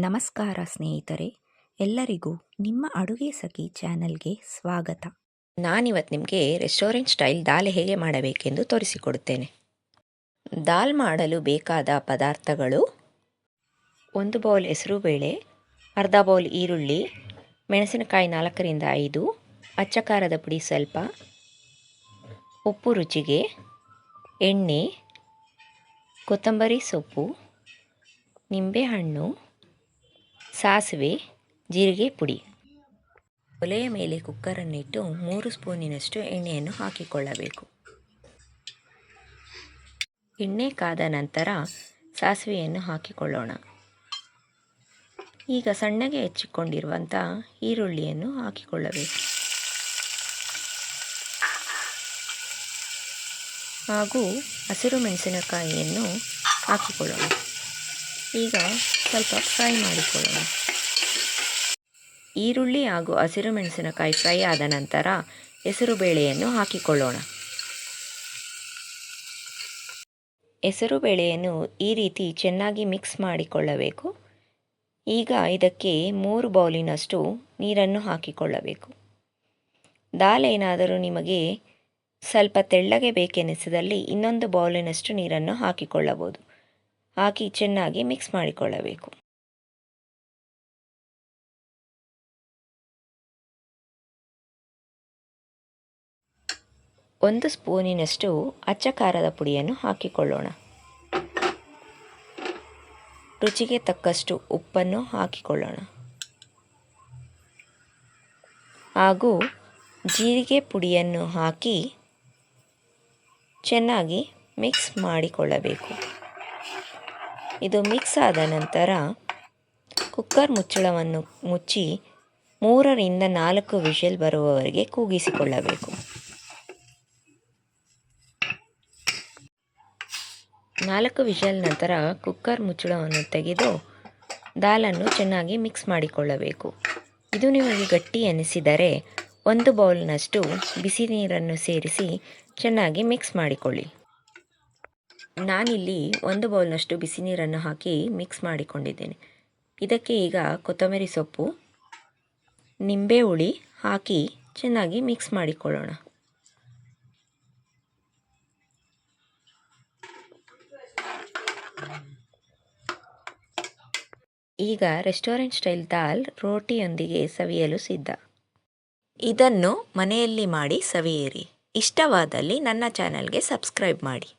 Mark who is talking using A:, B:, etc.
A: ನಮಸ್ಕಾರ ಸ್ನೇಹಿತರೆ, ಎಲ್ಲರಿಗೂ ನಿಮ್ಮ ಅಡುಗೆ ಸಖಿ ಚಾನಲ್ಗೆ ಸ್ವಾಗತ. ನಾನಿವತ್ತು ನಿಮಗೆ ರೆಸ್ಟೋರೆಂಟ್ ಸ್ಟೈಲ್ ದಾಲ್ ಹೇಗೆ ಮಾಡಬೇಕೆಂದು ತೋರಿಸಿಕೊಡುತ್ತೇನೆ. ದಾಲ್ ಮಾಡಲು ಬೇಕಾದ ಪದಾರ್ಥಗಳು ಒಂದು ಬೌಲ್ ಹೆಸರುಬೇಳೆ ಅರ್ಧ ಬೌಲ್ ಈರುಳ್ಳಿ, ಮೆಣಸಿನಕಾಯಿ ನಾಲ್ಕರಿಂದ ಐದು ಅಚ್ಚ ಖಾರದ ಪುಡಿ ಸ್ವಲ್ಪ, ಉಪ್ಪು ರುಚಿಗೆ ಎಣ್ಣೆ, ಕೊತ್ತಂಬರಿ ಸೊಪ್ಪು, ನಿಂಬೆಹಣ್ಣು ಸಾಸಿವೆ, ಜೀರಿಗೆ ಪುಡಿ. ಒಲೆಯ ಮೇಲೆ ಕುಕ್ಕರನ್ನಿಟ್ಟು ಮೂರು ಸ್ಪೂನಿನಷ್ಟು ಎಣ್ಣೆಯನ್ನು ಹಾಕಿಕೊಳ್ಳಬೇಕು. ಎಣ್ಣೆ ಕಾದ ನಂತರ ಸಾಸಿವೆಯನ್ನು ಹಾಕಿಕೊಳ್ಳೋಣ. ಈಗ ಸಣ್ಣಗೆ ಹೆಚ್ಚಿಕೊಂಡಿರುವಂಥ ಈರುಳ್ಳಿಯನ್ನು ಹಾಕಿಕೊಳ್ಳಬೇಕು. ಹಾಗೂ ಹಸಿರು ಮೆಣಸಿನಕಾಯಿಯನ್ನು ಹಾಕಿಕೊಳ್ಳೋಣ. ಈಗ ಸ್ವಲ್ಪ ಫ್ರೈ ಮಾಡಿಕೊಳ್ಳೋಣ. ಈರುಳ್ಳಿ ಹಾಗೂ ಹಸಿರು ಮೆಣಸಿನಕಾಯಿ ಫ್ರೈ ಆದ ನಂತರ ಹೆಸರು ಬೇಳೆಯನ್ನು ಹಾಕಿಕೊಳ್ಳೋಣ. ಹೆಸರು ಬೇಳೆಯನ್ನು ಈ ರೀತಿ ಚೆನ್ನಾಗಿ ಮಿಕ್ಸ್ ಮಾಡಿಕೊಳ್ಳಬೇಕು. ಈಗ ಇದಕ್ಕೆ ಮೂರು ಬೌಲಿನಷ್ಟು ನೀರನ್ನು ಹಾಕಿಕೊಳ್ಳಬೇಕು. ದಾಲ್ ಏನಾದರೂ ನಿಮಗೆ ಸ್ವಲ್ಪ ತೆಳ್ಳಗೆ ಬೇಕೆನಿಸಿದಲ್ಲಿ ಇನ್ನೊಂದು ಬೌಲಿನಷ್ಟು ನೀರನ್ನು ಹಾಕಿಕೊಳ್ಳಬಹುದು. ಹಾಕಿ ಚೆನ್ನಾಗಿ ಮಿಕ್ಸ್ ಮಾಡಿಕೊಳ್ಳಬೇಕು. ಒಂದು ಸ್ಪೂನಿನಷ್ಟು ಅಚ್ಚ ಖಾರದ ಪುಡಿಯನ್ನು ಹಾಕಿಕೊಳ್ಳೋಣ. ರುಚಿಗೆ ತಕ್ಕಷ್ಟು ಉಪ್ಪನ್ನು ಹಾಕಿಕೊಳ್ಳೋಣ. ಹಾಗೂ ಜೀರಿಗೆ ಪುಡಿಯನ್ನು ಹಾಕಿ ಚೆನ್ನಾಗಿ ಮಿಕ್ಸ್ ಮಾಡಿಕೊಳ್ಳಬೇಕು. ಇದು ಮಿಕ್ಸ್ ಆದ ನಂತರ ಕುಕ್ಕರ್ ಮುಚ್ಚಳವನ್ನು ಮುಚ್ಚಿ ಮೂರರಿಂದ ನಾಲ್ಕು ವಿಷಲ್ ಬರುವವರೆಗೆ ಕೂಗಿಸಿಕೊಳ್ಳಬೇಕು. ನಾಲ್ಕು ವಿಷಲ್ ನಂತರ ಕುಕ್ಕರ್ ಮುಚ್ಚಳವನ್ನು ತೆಗೆದು ದಾಲನ್ನು ಚೆನ್ನಾಗಿ ಮಿಕ್ಸ್ ಮಾಡಿಕೊಳ್ಳಬೇಕು. ಇದು ನಿಮಗೆ ಗಟ್ಟಿ ಎನಿಸಿದರೆ ಒಂದು ಬೌಲ್ನಷ್ಟು ಬಿಸಿ ನೀರನ್ನು ಸೇರಿಸಿ ಚೆನ್ನಾಗಿ ಮಿಕ್ಸ್ ಮಾಡಿಕೊಳ್ಳಿ. ನಾನಿಲ್ಲಿ ಒಂದು ಬೌಲ್ನಷ್ಟು ಬಿಸಿ ನೀರನ್ನು ಹಾಕಿ ಮಿಕ್ಸ್ ಮಾಡಿಕೊಂಡಿದ್ದೇನೆ. ಇದಕ್ಕೆ ಈಗ ಕೊತ್ತಂಬರಿ ಸೊಪ್ಪು, ನಿಂಬೆ ಹುಳಿ ಹಾಕಿ ಚೆನ್ನಾಗಿ ಮಿಕ್ಸ್ ಮಾಡಿಕೊಳ್ಳೋಣ. ಈಗ ರೆಸ್ಟೋರೆಂಟ್ ಸ್ಟೈಲ್ ದಾಲ್ ರೋಟಿಯೊಂದಿಗೆ ಸವಿಯಲು ಸಿದ್ಧ. ಇದನ್ನು ಮನೆಯಲ್ಲಿ ಮಾಡಿ ಸವಿಯಿರಿ. ಇಷ್ಟವಾದಲ್ಲಿ ನನ್ನ ಚಾನಲ್ಗೆ ಸಬ್ಸ್ಕ್ರೈಬ್ ಮಾಡಿ.